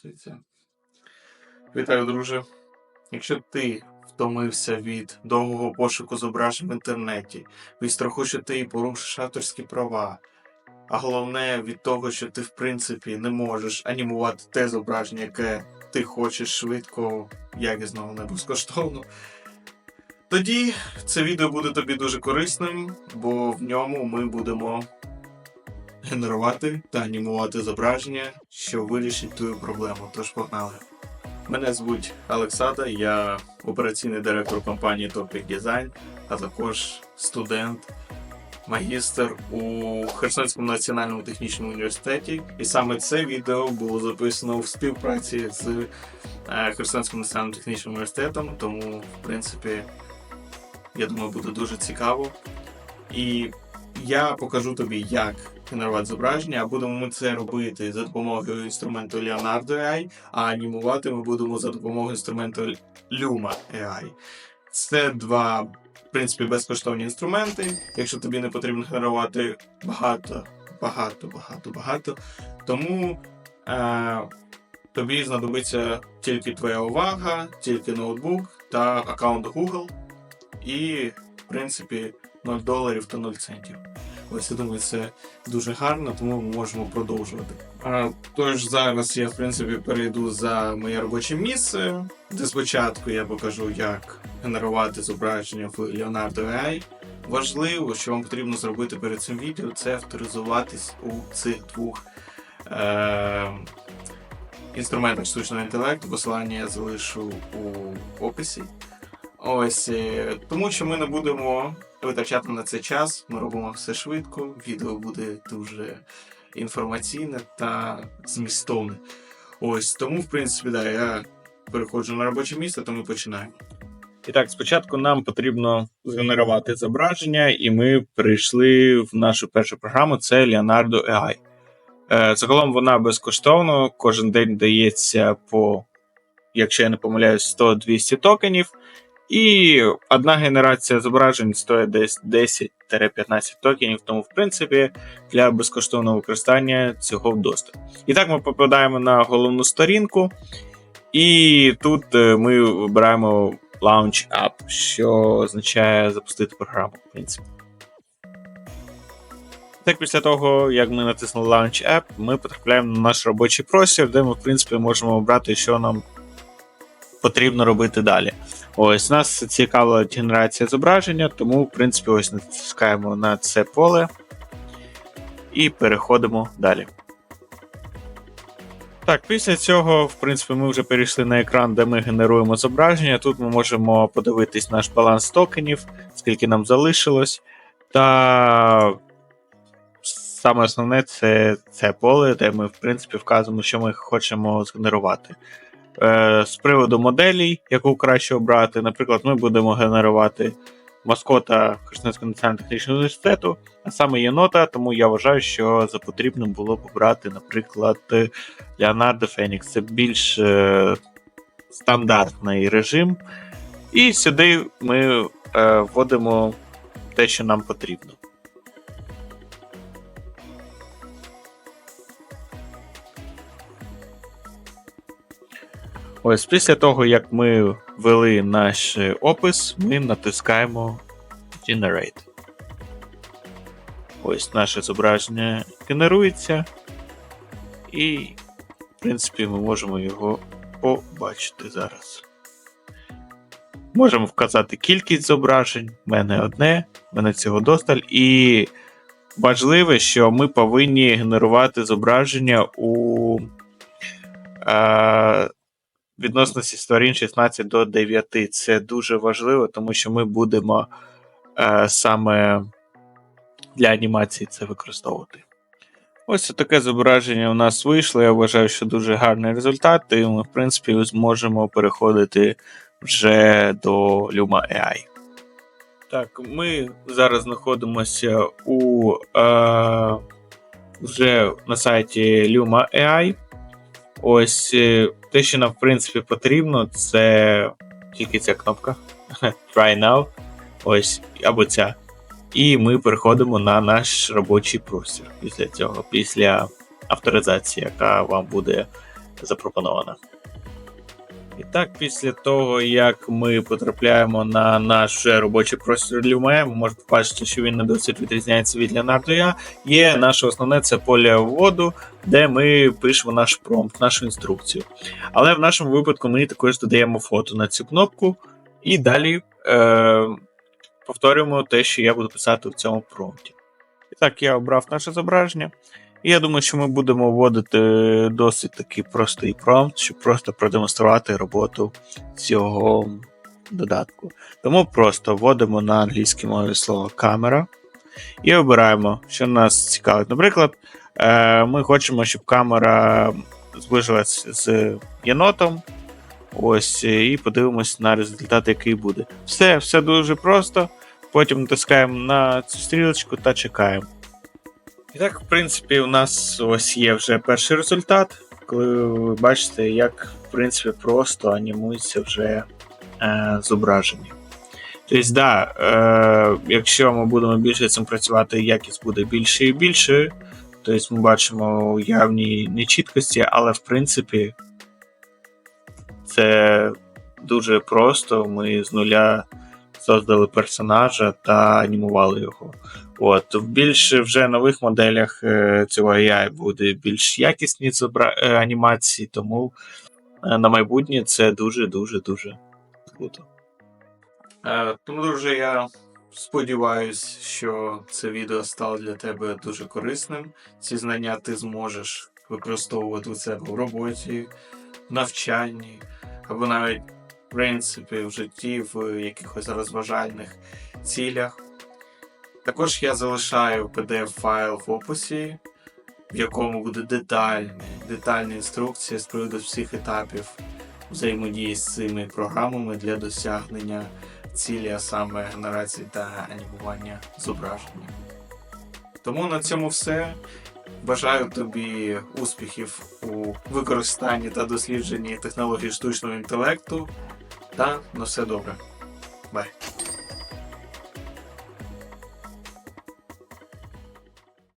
записується. Вітаю, друже. Якщо ти втомився від довгого пошуку зображень в інтернеті, від страху, що ти порушиш авторські права, а головне від того, що ти в принципі не можеш анімувати те зображення, яке ти хочеш швидко, якісно, не безкоштовно. Тоді це відео буде тобі дуже корисним, бо в ньому ми будемо генерувати та анімувати зображення, що вирішить твою проблему. Тож погнали. Мене звуть Олександр, я операційний директор компанії Topic Design, а також студент, магістр у Херсонському національному технічному університеті. І саме це відео було записано в співпраці з е, Херсонським національним технічним університетом, тому, в принципі, я думаю, буде дуже цікаво. І я покажу тобі, як генерувати зображення, будемо ми це робити за допомогою інструменту Leonardo AI, а анімувати ми будемо за допомогою інструменту Luma AI. Це два, в принципі, безкоштовні інструменти. Якщо тобі не потрібно генерувати багато, багато, багато, багато, тому е, тобі знадобиться тільки твоя увага, тільки ноутбук та аккаунт Google. І, в принципі, 0 доларів та 0 центів. Ось я думаю, це дуже гарно, тому ми можемо продовжувати. А, тож зараз я в принципі перейду за моє робоче місце, де спочатку я покажу, як генерувати зображення в Leonardo AI. Важливо, що вам потрібно зробити перед цим відео, це авторизуватись у цих двох е- інструментах штучного інтелекту. Посилання я залишу у описі. Ось е, тому, що ми не будемо витрачати на це час. Ми робимо все швидко. Відео буде дуже інформаційне та змістовне. Ось тому, в принципі, да, я переходжу на робоче місце, то ми починаємо. І так, спочатку нам потрібно згенерувати зображення, і ми прийшли в нашу першу програму. Це Leonardo AI. Е, Загалом вона безкоштовно, кожен день дається по, якщо я не помиляюсь, 100-200 токенів. І одна генерація зображень стоїть десь 10-15 токенів, тому, в принципі, для безкоштовного використання цього вдосталь. І так ми попадаємо на головну сторінку, і тут е, ми вибираємо Launch App, що означає запустити програму, в принципі. Так, після того, як ми натиснули Launch App, ми потрапляємо на наш робочий простір, де ми, в принципі, можемо обрати, що нам потрібно робити далі. Ось нас цікавила генерація зображення, тому, в принципі, ось натискаємо на це поле і переходимо далі. Так, після цього, в принципі, ми вже перейшли на екран, де ми генеруємо зображення. Тут ми можемо подивитись наш баланс токенів, скільки нам залишилось. Та саме основне це це поле, де ми, в принципі, вказуємо, що ми хочемо згенерувати. Е, з приводу моделей, яку краще обрати, наприклад, ми будемо генерувати маскота Херсонського національного технічного університету, а саме єнота, тому я вважаю, що за потрібно було б обрати, наприклад, Леонардо Фенікс. Це більш е, стандартний режим. І сюди ми е, вводимо те, що нам потрібно. Ось після того, як ми ввели наш опис, ми натискаємо Generate. Ось наше зображення генерується, і, в принципі, ми можемо його побачити зараз. Можемо вказати кількість зображень, в мене одне, в мене цього досталь. І важливе, що ми повинні генерувати зображення у. Е, відносності сторін 16 до 9. Це дуже важливо, тому що ми будемо е, саме для анімації це використовувати. Ось таке зображення у нас вийшло. Я вважаю, що дуже гарний результат, і ми, в принципі, зможемо переходити вже до Luma AI. Так, ми зараз знаходимося у е, вже на сайті Luma AI. Ось е, те, що нам, в принципі, потрібно, це тільки ця кнопка Try Now. Ось, або ця. І ми переходимо на наш робочий простір після цього, після авторизації, яка вам буде запропонована. І так, після того, як ми потрапляємо на наш робочий простір Lume, ви можете побачити, що він не досить відрізняється від IA. Є наше основне це поле вводу, де ми пишемо наш промпт, нашу інструкцію. Але в нашому випадку ми також додаємо фото на цю кнопку, і далі е, повторюємо те, що я буду писати в цьому промпті. І так, я обрав наше зображення. Я думаю, що ми будемо вводити досить такий простий промпт, щоб просто продемонструвати роботу цього додатку. Тому просто вводимо на англійській мові слово камера і обираємо, що нас цікавить. Наприклад, е, ми хочемо, щоб камера зближилась з єнотом. Ось, і подивимось на результат, який буде. Все, все дуже просто. Потім натискаємо на цю стрілочку та чекаємо. І так, в принципі, у нас ось є вже перший результат, коли ви бачите, як в принципі просто анімується вже е, зображення. Тобто, да, е, якщо ми будемо більше цим працювати, якість буде більше і більше. Тобто ми бачимо явні нечіткості, але в принципі це дуже просто. Ми з нуля создали персонажа та анімували його. От, в більш вже нових моделях е, цього AI буде більш якісні е, анімації, тому е, на майбутнє це дуже-дуже дуже круто. Тому, друже, я сподіваюся, що це відео стало для тебе дуже корисним. Ці знання ти зможеш використовувати у себе в роботі, в навчанні, або навіть, принципі, в житті, в якихось розважальних цілях. Також я залишаю PDF-файл в описі, в якому буде детальні, детальні інструкції з приводу всіх етапів взаємодії з цими програмами для досягнення цілі, а саме генерації та анімування зображення. Тому на цьому все. Бажаю тобі успіхів у використанні та дослідженні технологій штучного інтелекту. Та на все добре.